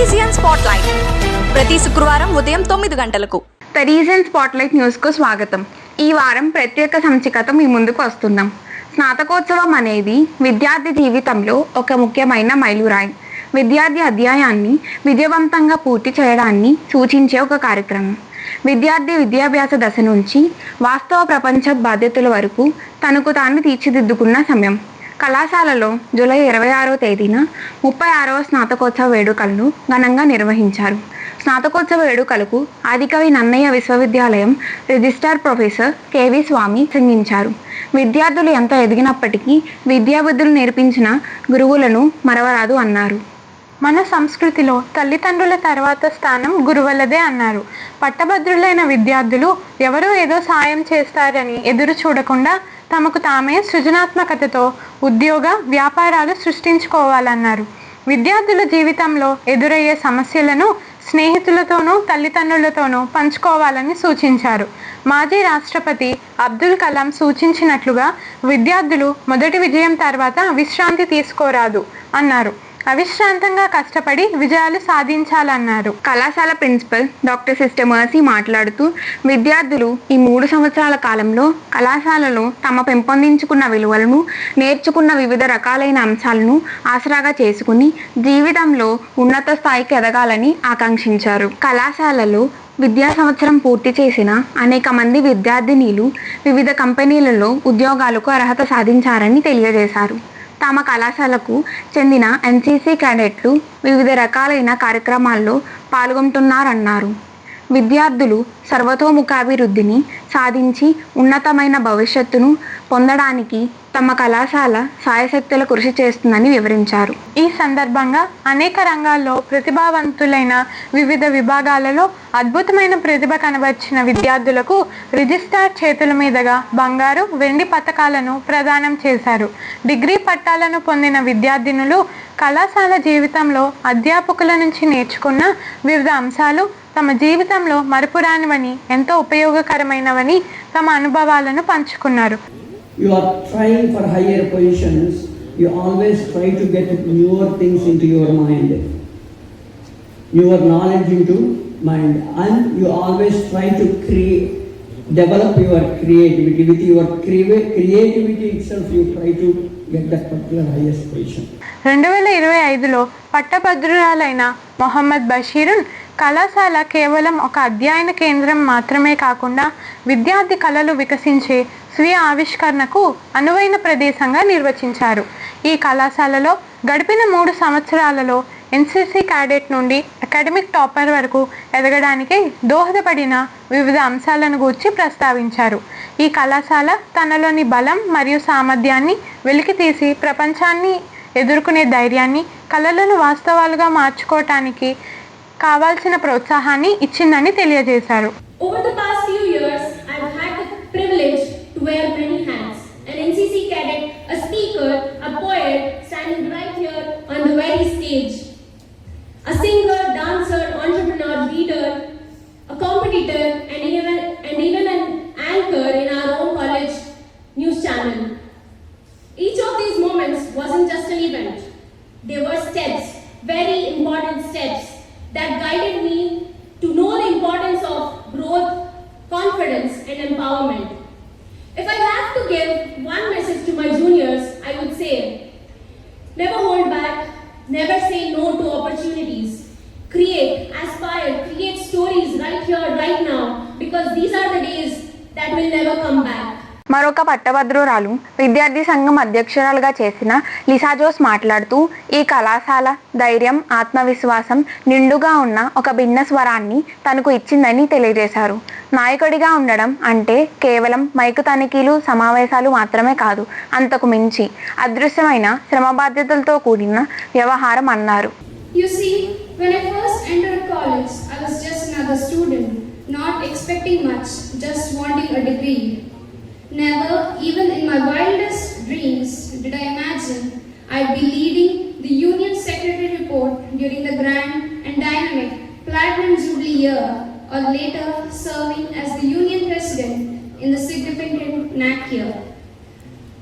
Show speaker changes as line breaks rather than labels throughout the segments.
Region spotlight ప్రతి శుక్రవారం ఉదయం తొమ్మిది గంటలకు.
ద రీజన్ స్పాట్లైట్ న్యూస్కు స్వాగతం. ఈ వారం ప్రత్యేక సంచికతో మీ ముందుకు వస్తున్నాం. స్నాతకోత్సవం అనేది విద్యార్థి జీవితంలో ఒక ముఖ్యమైన మైలురాయి. విద్యార్థి అధ్యాయాన్ని విజయవంతంగా పూర్తి చేయడాన్ని సూచించే ఒక కార్యక్రమం. విద్యార్థి విద్యాభ్యాస దశ నుంచి వాస్తవ ప్రపంచ బాధ్యతల వరకు తనకు తాను తీర్చిదిద్దుకున్న సమయం. కళాశాలలో జూలై ఇరవై ఆరో తేదీన ముప్పై ఆరవ స్నాతకోత్సవ వేడుకలను ఘనంగా నిర్వహించారు. స్నాతకోత్సవ వేడుకలకు Adikavi Nannaya Vishwavidyalayam registrar professor K V Swamy సింగించారు విద్యార్థులు ఎంత ఎదిగినప్పటికీ విద్యాబుద్ధులు నేర్పించిన గురువులను మరవరాదు అన్నారు.
మన సంస్కృతిలో తల్లిదండ్రుల తర్వాత స్థానం గురువులదే అన్నారు. పట్టభద్రులైన విద్యార్థులు ఎవరో ఏదో సాయం చేస్తారని ఎదురు చూడకుండా తమకు తామే సృజనాత్మకతతో ఉద్యోగ వ్యాపారాలు సృష్టించుకోవాలన్నారు. విద్యార్థుల జీవితంలో ఎదురయ్యే సమస్యలను స్నేహితులతోనూ తల్లిదండ్రులతోనూ పంచుకోవాలని సూచించారు. మాజీ రాష్ట్రపతి అబ్దుల్ కలాం సూచించినట్లుగా విద్యార్థులు మొదటి విజయం తర్వాత విశ్రాంతి తీసుకోరాదు అన్నారు. అవిశ్రాంతంగా కష్టపడి విజయాలు సాధించాలన్నారు.
కళాశాల ప్రిన్సిపల్ డాక్టర్ సిస్టర్ మర్సీ మాట్లాడుతూ విద్యార్థులు ఈ మూడు సంవత్సరాల కాలంలో కళాశాలలో తమ పెంపొందించుకున్న విలువలను నేర్చుకున్న వివిధ రకాలైన అంశాలను ఆసరాగా చేసుకుని జీవితంలో ఉన్నత స్థాయికి ఎదగాలని ఆకాంక్షించారు. కళాశాలలో విద్యా సంవత్సరం పూర్తి చేసిన అనేక మంది విద్యార్థినీలు వివిధ కంపెనీలలో ఉద్యోగాలకు అర్హత సాధించారని తెలియజేశారు. తమ కళాశాలకు చెందిన ఎన్సీసీ క్యాడెట్లు వివిధ రకాలైన కార్యక్రమాల్లో పాల్గొంటున్నారన్నారు. విద్యార్థులు సర్వతోముఖాభివృద్ధిని సాధించి ఉన్నతమైన భవిష్యత్తును పొందడానికి తమ కళాశాల సాయశక్తుల కృషి చేస్తుందని వివరించారు.
ఈ సందర్భంగా అనేక రంగాల్లో ప్రతిభావంతులైన వివిధ విభాగాలలో అద్భుతమైన ప్రతిభ కనబర్చిన విద్యార్థులకు రిజిస్టార్ చేతుల మీదుగా బంగారు వెండి పథకాలను ప్రదానం చేశారు. డిగ్రీ పట్టాలను పొందిన విద్యార్థినులు కళాశాల జీవితంలో అధ్యాపకుల నుంచి నేర్చుకున్న వివిధ అంశాలు తమ జీవితంలో మరపురానివని ఎంతో ఉపయోగకరమైనవని తమ అనుభవాలను పంచుకున్నారు
you are trying for higher positions, you always try to get newer things into your mind, newer knowledge into mind, and you always try to create, develop your creativity. With your crea- creativity itself, you try to get that particular highest position.
రెండు వేల ఇరవై ఐదులో పట్టభద్రురాలైన మొహమ్మద్ బషీరున్ కళాశాల కేవలం ఒక అధ్యయన కేంద్రం మాత్రమే కాకుండా విద్యార్థి కళలు వికసించే స్వీయ ఆవిష్కరణకు అనువైన ప్రదేశంగా నిర్వచించారు. ఈ కళాశాలలో గడిపిన మూడు సంవత్సరాలలో ఎన్సీసీ క్యాడెట్ నుండి అకాడమిక్ టాపర్ వరకు ఎదగడానికి దోహదపడిన వివిధ అంశాలను గూర్చి ప్రస్తావించారు. ఈ కళాశాల తనలోని బలం మరియు సామర్థ్యాన్ని వెలికితీసి ప్రపంచాన్ని ఎదుర్కొనే ధైర్యాన్ని కళలను వాస్తవాలుగా మార్చుకోవటానికి కావాల్సిన ప్రోత్సాహాన్ని ఇచ్చిందని తెలియజేశారు.
Over the past few government. If I have to give one message to my juniors, I would say never hold back, never say no to opportunities. Create, aspire, create stories right here, right now, because these are the days that will never come back.
మరొక పట్టభద్రురాలు విద్యార్థి సంఘం అధ్యక్షురాలుగా చేసిన లిసాజోస్ మాట్లాడుతూ ఈ కళాశాల ధైర్యం ఆత్మవిశ్వాసం నిండుగా ఉన్న ఒక భిన్న స్వరాన్ని తనకు ఇచ్చిందని తెలియజేశారు నాయకుడిగా ఉండడం అంటే కేవలం మైకు తనిఖీలు సమావేశాలు మాత్రమే కాదు అంతకు మించి అదృశ్యమైన శ్రమ బాధ్యతలతో కూడిన వ్యవహారం అన్నారు
You see, when I first entered college, I was just another student, not expecting much, just wanting a degree. Never, even in my wildest dreams, did I imagine I'd be leading the Union Secretary report during the grand and dynamic Platinum Jubilee year, or later serving as the Union President in the significant NAC year.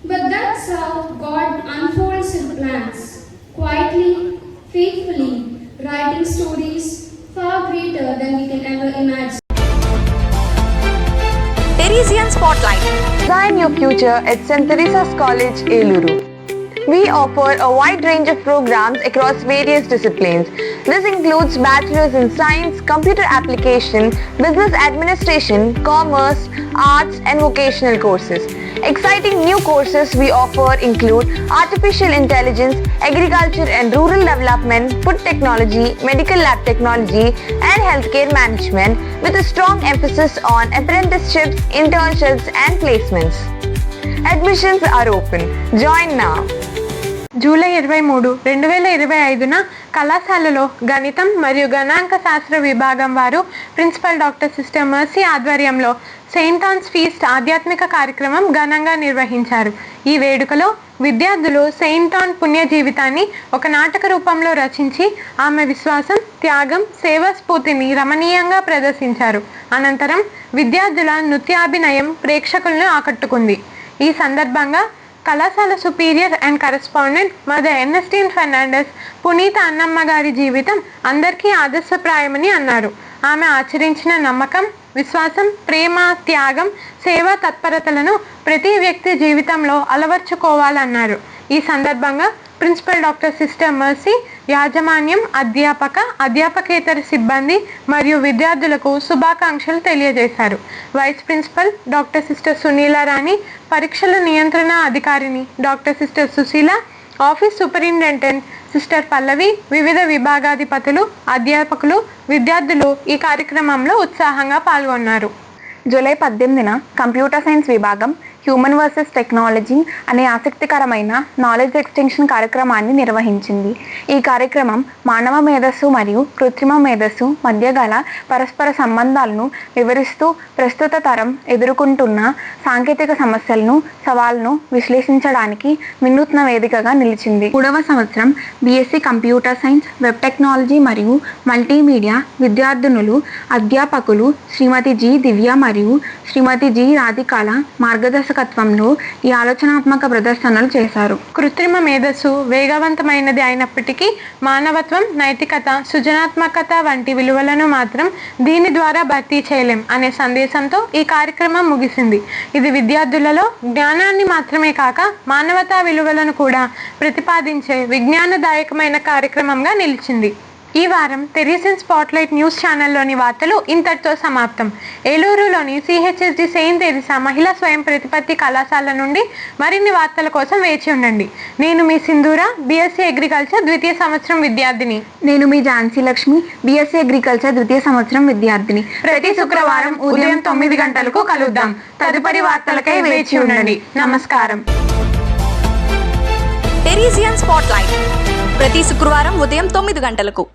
But that's how God unfolds His plans, quietly, faithfully, writing stories far greater than we can ever imagine.
Parisian Spotlight.
Design your future at St. Teresa's College, Eluru. We offer a wide range of programs across various disciplines. This includes bachelor's in science, computer application, business administration, commerce, arts and vocational courses. Exciting new courses we offer include artificial intelligence, agriculture and rural development, food technology, medical lab technology and healthcare management with a strong emphasis on apprenticeships, internships and placements. Admissions are open. Join now.
July ఇరవై మూడు రెండు వేల ఇరవై ఐదున కళాశాలలో గణితం మరియు గణాంక శాస్త్ర విభాగం వారు ప్రిన్సిపల్ డాక్టర్ సిస్టర్ మర్సీ ఆధ్వర్యంలో సెయింట్ ఆన్స్ ఫీస్ట్ ఆధ్యాత్మిక కార్యక్రమం ఘనంగా నిర్వహించారు. ఈ వేడుకలో విద్యార్థులు సెయింట్ ఆన్ పుణ్య జీవితాన్ని ఒక నాటక రూపంలో రచించి ఆమె విశ్వాసం త్యాగం సేవా స్ఫూర్తిని రమణీయంగా ప్రదర్శించారు. అనంతరం విద్యార్థుల నృత్యాభినయం ప్రేక్షకులను ఆకట్టుకుంది. ఈ సందర్భంగా కళాశాల superior and correspondent mother Ernestine Fernandes పునీత అన్నమ్మ గారి జీవితం అందరికీ ఆదర్శప్రాయమని అన్నారు. ఆమె ఆచరించిన నమ్మకం విశ్వాసం ప్రేమ త్యాగం సేవా తత్పరతలను ప్రతి వ్యక్తి జీవితంలో అలవర్చుకోవాలన్నారు. ఈ సందర్భంగా ప్రిన్సిపల్ డాక్టర్ సిస్టర్ మర్సీ యాజమాన్యం అధ్యాపక అధ్యాపకేతర సిబ్బంది మరియు విద్యార్థులకు శుభాకాంక్షలు తెలియజేశారు. Vice principal doctor sister Sunila Rani పరీక్షల నియంత్రణ అధికారిని doctor sister Sushila office superintendent sister Pallavi వివిధ విభాగాధిపతులు అధ్యాపకులు విద్యార్థులు ఈ కార్యక్రమంలో ఉత్సాహంగా పాల్గొన్నారు.
జూలై పద్దెనిమిదిన కంప్యూటర్ సైన్స్ విభాగం హ్యూమన్ వర్సెస్ టెక్నాలజీ అనే ఆసక్తికరమైన నాలెడ్జ్ ఎక్స్టెన్షన్ కార్యక్రమాన్ని నిర్వహించింది. ఈ కార్యక్రమం మానవ మేధస్సు మరియు కృత్రిమ మేధస్సు మధ్య గల పరస్పర సంబంధాలను వివరిస్తూ ప్రస్తుత తరం ఎదుర్కొంటున్న సాంకేతిక సమస్యలను సవాల్ను విశ్లేషించడానికి వినూత్న వేదికగా నిలిచింది. మూడవ సంవత్సరం BSc computer science web technology మరియు మల్టీమీడియా విద్యార్థినులు అధ్యాపకులు శ్రీమతి జి. దివ్య మరియు శ్రీమతి జి రాధికాల మార్గదర్శకత్వంలో ఈ ఆలోచనాత్మక ప్రదర్శనలు చేశారు.
కృత్రిమ మేధస్సు వేగవంతమైనది అయినప్పటికీ మానవత్వం నైతికత సృజనాత్మకత వంటి విలువలను మాత్రం దీని ద్వారా భర్తీ చేయలేం అనే సందేశంతో ఈ కార్యక్రమం ముగిసింది. ఇది విద్యార్థులలో జ్ఞానాన్ని మాత్రమే కాక మానవతా విలువలను కూడా ప్రతిపాదించే విజ్ఞానదాయకమైన కార్యక్రమంగా నిలిచింది. ఈ వారం టెరిసన్ స్పాట్లైట్ న్యూస్ ఛానల్లోని వార్తలు ఇంతటితో సమాప్తం. ఏలూరులోని సిహెచ్ఎస్డి సెయింట్ తెరిసా మహిళా స్వయం ప్రతిపత్తి కళాశాల నుండి మరిన్ని వార్తల కోసం వేచి ఉండండి. నేను మీ సింధూర బీఎస్సీ అగ్రికల్చర్ ద్వితీయ సంవత్సరం విద్యార్థిని.
నేను మీ ఝాన్సీ లక్ష్మి బీఎస్సీ అగ్రికల్చర్ ద్వితీయ సంవత్సరం విద్యార్థిని.
ప్రతి శుక్రవారం ఉదయం తొమ్మిది గంటలకు కలుద్దాం. తదుపరి వార్తలకై వేచి ఉండండి. నమస్కారం.
Teresian spotlight. ప్రతి శుక్రవారం ఉదయం తొమ్మిది గంటలకు.